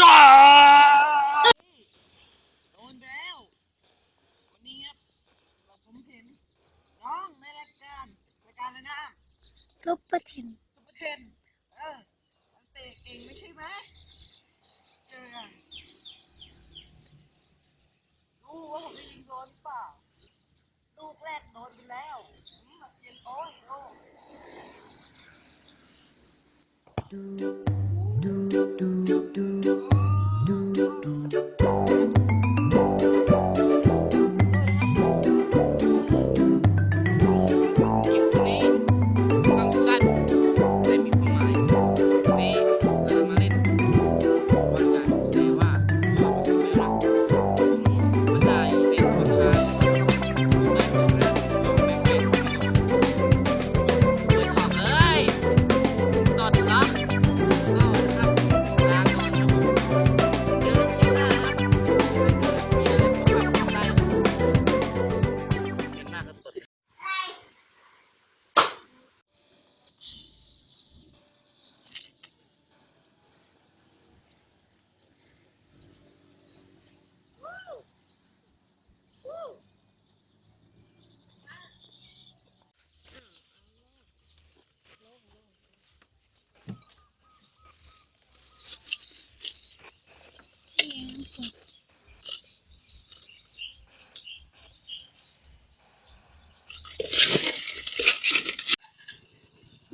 จ้าโดนแล้ววันนี้ครับเราผมเห็นน้องในรายการรายการอะไรนะซุปเปอร์เทนซุปเปอร์เทนเออมันเตะเก่งไม่ใช่ไหมเจอกันรู้ว่าผมจะยิงโดนเปล่าลูกแรกโดนไปแล้วอืมมาเตียนโอ้ยโอ้ยสั้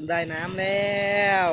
ได้น้ำแล้ว